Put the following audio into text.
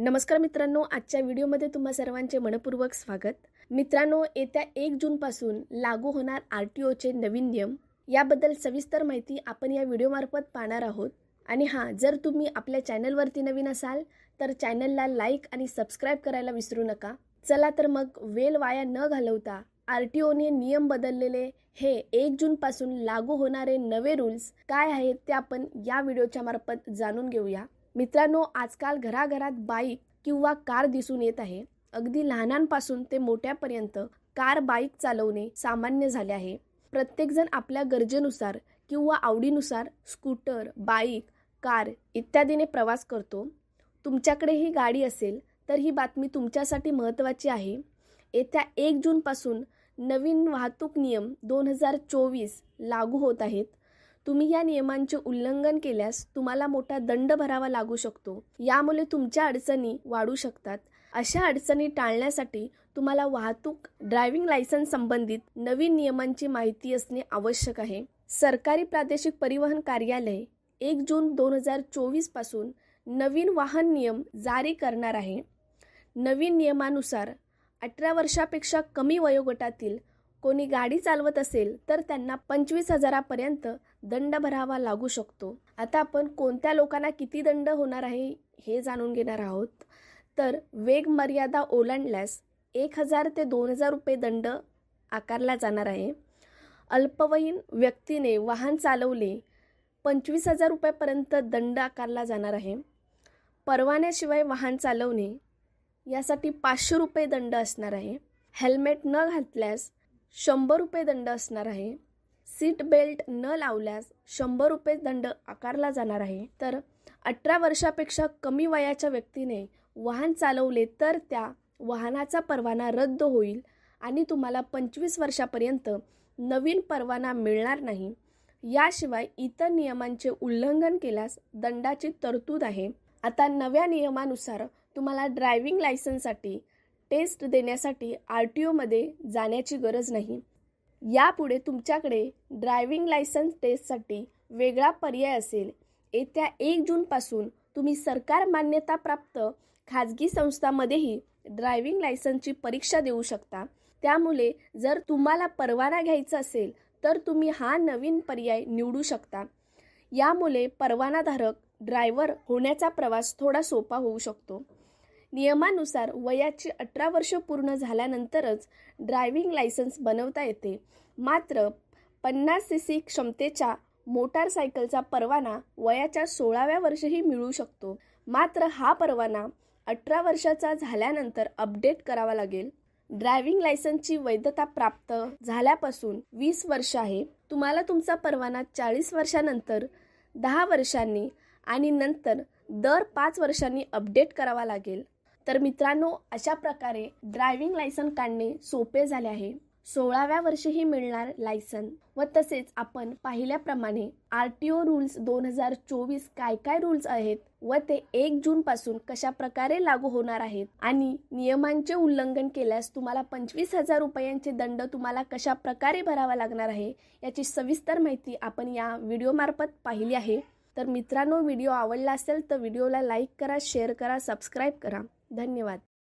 नमस्कार मित्रांनो आजच्या व्हिडिओमध्ये तुम्हा सर्वांचे मनपूर्वक स्वागत. मित्रांनो येत्या एक जूनपासून लागू होणार आर टी ओचे नवीन नियम याबद्दल सविस्तर माहिती आपण या व्हिडिओमार्फत पाहणार आहोत. आणि हां जर तुम्ही आपल्या चॅनलवरती नवीन असाल तर चॅनलला लाईक आणि सबस्क्राईब करायला विसरू नका. चला तर मग वेल वाया न घालवता आर टी ओने नियम बदललेले हे एक जूनपासून लागू होणारे नवे रूल्स काय आहेत ते आपण या व्हिडिओच्या मार्फत जाणून घेऊया. मित्रांनो आजकाल घराघरात बाईक किंवा कार दिसून येत आहे. अगदी लहानांपासून ते मोठ्यापर्यंत कार बाईक चालवणे सामान्य झाले आहे. प्रत्येकजण आपल्या गरजेनुसार किंवा आवडीनुसार स्कूटर बाईक कार इत्यादीने प्रवास करतो. तुमच्याकडे ही गाडी असेल तर ही बातमी तुमच्यासाठी महत्त्वाची आहे. येत्या एक जूनपासून नवीन वाहतूक नियम दोन हजार चोवीस लागू होत आहेत. तुम्ही या नियमांचे उल्लंघन केल्यास तुम्हाला मोठा दंड भरावा लागू शकतो. यामुळे तुमच्या अडचणी वाढू शकतात. अशा अडचणी टाळण्यासाठी तुम्हाला वाहतूक ड्रायव्हिंग लायसन्स संबंधित नवीन नियमांची माहिती असणे आवश्यक आहे. सरकारी प्रादेशिक परिवहन कार्यालय एक जून दोन हजार चोवीसपासून नवीन वाहन नियम जारी करणार आहे. नवीन नियमानुसार अठरा वर्षापेक्षा कमी वयोगटातील कोणी गाडी चालवत असेल तर त्यांना पंचवीस हजारापर्यंत दंड भरावा लागू शकतो. आता आपण कोणत्या लोकांना किती दंड होणार आहे हे जाणून घेणार आहोत. तर वेग मर्यादा ओलांडल्यास एक हजार ते दोन हजार रुपये दंड आकारला जाणार आहे. अल्पवयीन व्यक्तीने वाहन चालवले पंचवीस हजार रुपयापर्यंत दंड आकारला जाणार आहे. परवान्याशिवाय वाहन चालवणे यासाठी पाचशे रुपये दंड असणार आहे. हेल्मेट न घातल्यास शंभर रुपये दंड असणार आहे. सीट बेल्ट न लावल्यास शंभर रुपये दंड आकारला जाणार आहे. तर अठरा वर्षापेक्षा कमी वयाच्या व्यक्तीने वाहन चालवले तर त्या वाहनाचा परवाना रद्द होईल आणि तुम्हाला पंचवीस वर्षापर्यंत नवीन परवाना मिळणार नाही. याशिवाय इतर नियमांचे उल्लंघन केल्यास दंडाची तरतूद आहे. आता नव्या नियमानुसार तुम्हाला ड्रायव्हिंग लायसन्ससाठी टेस्ट देण्यासाठी आर टी ओमध्ये जाण्याची गरज नाही. यापुढे तुमच्याकडे ड्रायव्हिंग लायसन्स टेस्टसाठी वेगळा पर्याय असेल. येत्या एक जूनपासून तुम्ही सरकार मान्यताप्राप्त खाजगी संस्थांमध्येही ड्रायव्हिंग लायसन्सची परीक्षा देऊ शकता. त्यामुळे जर तुम्हाला परवाना घ्यायचा असेल तर तुम्ही हा नवीन पर्याय निवडू शकता. यामुळे परवानाधारक ड्रायव्हर होण्याचा प्रवास थोडा सोपा होऊ शकतो. नियमानुसार वयाची अठरा वर्ष पूर्ण झाल्यानंतरच ड्रायव्हिंग लायसन्स बनवता येते. मात्र पन्नास सी सी क्षमतेच्या मोटारसायकलचा परवाना वयाच्या सोळाव्या वर्षीही मिळू शकतो. मात्र हा परवाना अठरा वर्षाचा झाल्यानंतर अपडेट करावा लागेल. ड्रायव्हिंग लायसन्सची वैधता प्राप्त झाल्यापासून वीस वर्ष आहे. तुम्हाला तुमचा परवाना चाळीस वर्षानंतर दहा वर्षांनी आणि नंतर दर पाच वर्षांनी अपडेट करावा लागेल. तर मित्रांनो अशा प्रकारे ड्रायव्हिंग लायसन काढणे सोपे झाले आहे. सोळाव्या वर्षीही मिळणार लायसन व तसेच आपण पाहिल्याप्रमाणे आर टी ओ रूल्स दोन हजार चोवीस काय काय रूल्स आहेत व ते एक जून पासून कशा प्रकारे लागू होणार आहेत आणि नियमांचे उल्लंघन केल्यास तुम्हाला पंचवीस हजार रुपयांचे दंड तुम्हाला कशा प्रकारे भरावा लागणार आहे याची सविस्तर माहिती आपण या व्हिडिओमार्फत पाहिली आहे. तर मित्रांनो व्हिडिओ आवडला असेल तर व्हिडिओला लाईक करा शेअर करा सबस्क्राईब करा. धन्यवाद.